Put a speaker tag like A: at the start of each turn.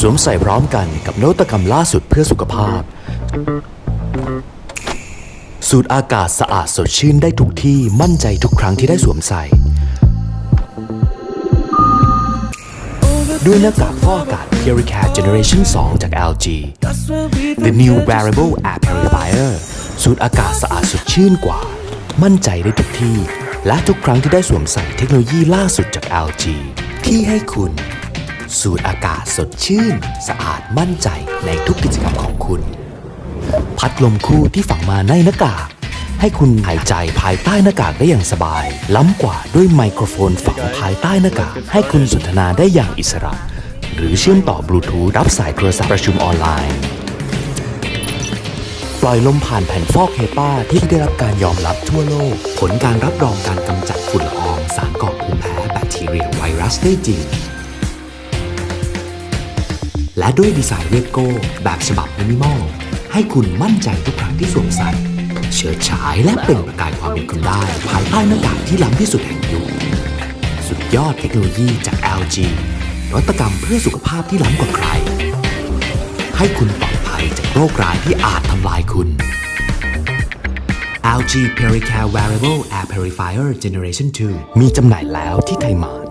A: สวมใส่พร้อมกันกับนวัตกรรมล่าสุดเพื่อสุขภาพ สูดอากาศสะอาดสดชื่นได้ทุกที่มั่นใจทุกครั้งที่ได้สวมใส่ ด้วยหน้ากากฟอกอากาศ Puricare Generation 2 จาก LG The new wearable air purifier สูดอากาศสะอาดสดชื่นกว่า มั่นใจได้ทุกที่ และทุกครั้งที่ได้สวมใส่เทคโนโลยีล่าสุดจาก LG ที่ให้คุณ สูดอากาศสดชื่น สะอาดมั่นใจในทุกกิจกรรมของคุณ พัดลมคู่ที่ฝังมาในหน้ากาก ให้คุณหายใจภายใต้หน้ากากได้อย่างสบาย ล้ำกว่าด้วยไมโครโฟนฝังภายใต้หน้ากาก ให้คุณสนทนาได้อย่างอิสระ หรือเชื่อมต่อบลูทูธรับสายโทรศัพท์ประชุมออนไลน์ ปล่อยลมผ่านแผ่นฟอกเฮปาที่ได้รับการยอมรับทั่วโลก ผลการรับรองการกำจัดฝุ่นละอองสารก่อภูมิแพ้แบคทีเรียไวรัสได้จริง และด้วยดีไซน์เวโก้แบบฉบับมินิมอล ให้คุณมั่นใจทุกครั้งที่สวมใส่ เฉิดฉายและเปล่งประกายความเป็นคุณได้ ภายใต้หน้ากากที่ล้ำที่สุดแห่งยุค สุดยอดเทคโนโลยีจาก LG นวัตกรรมเพื่อสุขภาพที่ล้ำกว่าใคร ให้คุณปลอดภัยจากโรคร้ายที่อาจทำลายคุณ LG Pericare Wearable Air Purifier Generation 2 มีจำหน่ายแล้วที่ไทยมาน